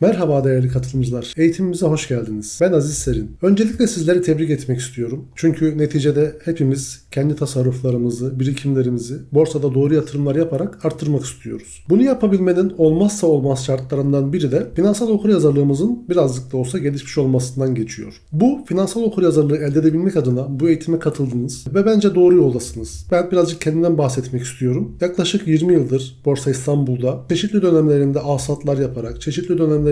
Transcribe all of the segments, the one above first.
Merhaba değerli katılımcılar. Eğitimimize hoş geldiniz. Ben Aziz Serin. Öncelikle sizleri tebrik etmek istiyorum. Çünkü neticede hepimiz kendi tasarruflarımızı, birikimlerimizi borsada doğru yatırımlar yaparak arttırmak istiyoruz. Bunu yapabilmenin olmazsa olmaz şartlarından biri de finansal okuryazarlığımızın birazcık da olsa gelişmiş olmasından geçiyor. Bu finansal okuryazarlığı elde edebilmek adına bu eğitime katıldınız ve bence doğru yoldasınız. Ben birazcık kendimden bahsetmek istiyorum. Yaklaşık 20 yıldır Borsa İstanbul'da çeşitli dönemlerinde alsatlar yaparak, çeşitli dönemlerinde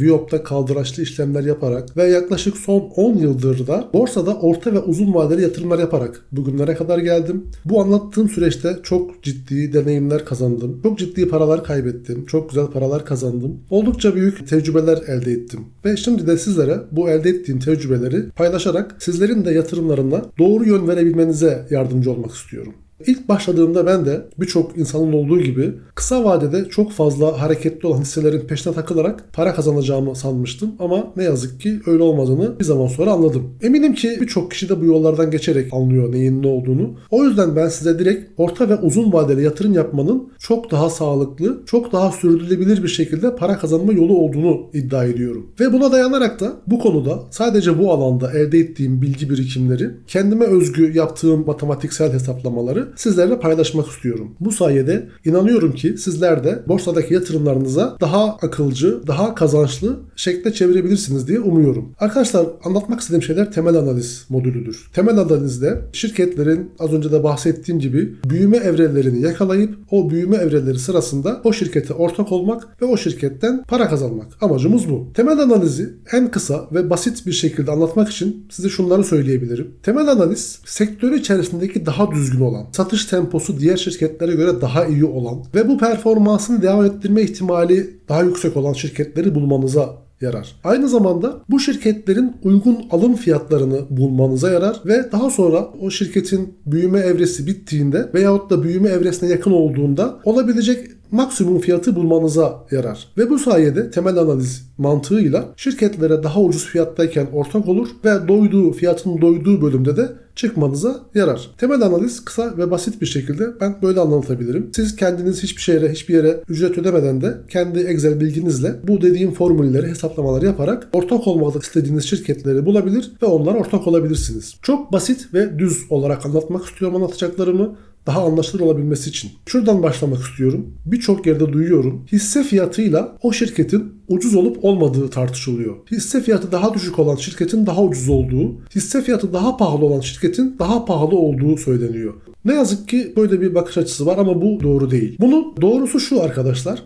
Viyop'ta kaldıraçlı işlemler yaparak ve yaklaşık son 10 yıldır da borsada orta ve uzun vadeli yatırımlar yaparak bugünlere kadar geldim. Bu anlattığım süreçte çok ciddi deneyimler kazandım. Çok ciddi paralar kaybettim. Çok güzel paralar kazandım. Oldukça büyük tecrübeler elde ettim. Ve şimdi de sizlere bu elde ettiğim tecrübeleri paylaşarak sizlerin de yatırımlarına doğru yön verebilmenize yardımcı olmak istiyorum. İlk başladığımda ben de birçok insanın olduğu gibi kısa vadede çok fazla hareketli olan hisselerin peşine takılarak para kazanacağımı sanmıştım ama ne yazık ki öyle olmadığını bir zaman sonra anladım. Eminim ki birçok kişi de bu yollardan geçerek anlıyor neyin ne olduğunu. O yüzden ben size direkt orta ve uzun vadeli yatırım yapmanın çok daha sağlıklı, çok daha sürdürülebilir bir şekilde para kazanma yolu olduğunu iddia ediyorum. Ve buna dayanarak da bu konuda sadece bu alanda elde ettiğim bilgi birikimleri, kendime özgü yaptığım matematiksel hesaplamaları sizlerle paylaşmak istiyorum. Bu sayede inanıyorum ki sizler de borsadaki yatırımlarınıza daha akılcı, daha kazançlı şekle çevirebilirsiniz diye umuyorum. Arkadaşlar anlatmak istediğim şeyler temel analiz modülüdür. Temel analizde şirketlerin az önce de bahsettiğim gibi büyüme evrelerini yakalayıp o büyüme evreleri sırasında o şirkete ortak olmak ve o şirketten para kazanmak. Amacımız bu. Temel analizi en kısa ve basit bir şekilde anlatmak için size şunları söyleyebilirim. Temel analiz sektörü içerisindeki daha düzgün olan, satış temposu diğer şirketlere göre daha iyi olan ve bu performansını devam ettirme ihtimali daha yüksek olan şirketleri bulmanıza yarar. Aynı zamanda bu şirketlerin uygun alım fiyatlarını bulmanıza yarar ve daha sonra o şirketin büyüme evresi bittiğinde veyahut da büyüme evresine yakın olduğunda olabilecek maksimum fiyatı bulmanıza yarar. Ve bu sayede temel analiz mantığıyla şirketlere daha ucuz fiyattayken ortak olur ve doyduğu fiyatın doyduğu bölümde de çıkmanıza yarar. Temel analiz kısa ve basit bir şekilde ben böyle anlatabilirim. Siz kendiniz hiçbir şeye, hiçbir yere ücret ödemeden de kendi Excel bilginizle bu dediğim formülleri, hesaplamaları yaparak ortak olmak istediğiniz şirketleri bulabilir ve onlara ortak olabilirsiniz. Çok basit ve düz olarak anlatmak istiyorum anlatacaklarımı daha anlaşılır olabilmesi için. Şuradan başlamak istiyorum. Birçok yerde duyuyorum. Hisse fiyatıyla o şirketin ucuz olup olmadığı tartışılıyor. Hisse fiyatı daha düşük olan şirketin daha ucuz olduğu, hisse fiyatı daha pahalı olan şirketin daha pahalı olduğu söyleniyor. Ne yazık ki böyle bir bakış açısı var ama bu doğru değil. Bunun doğrusu şu arkadaşlar.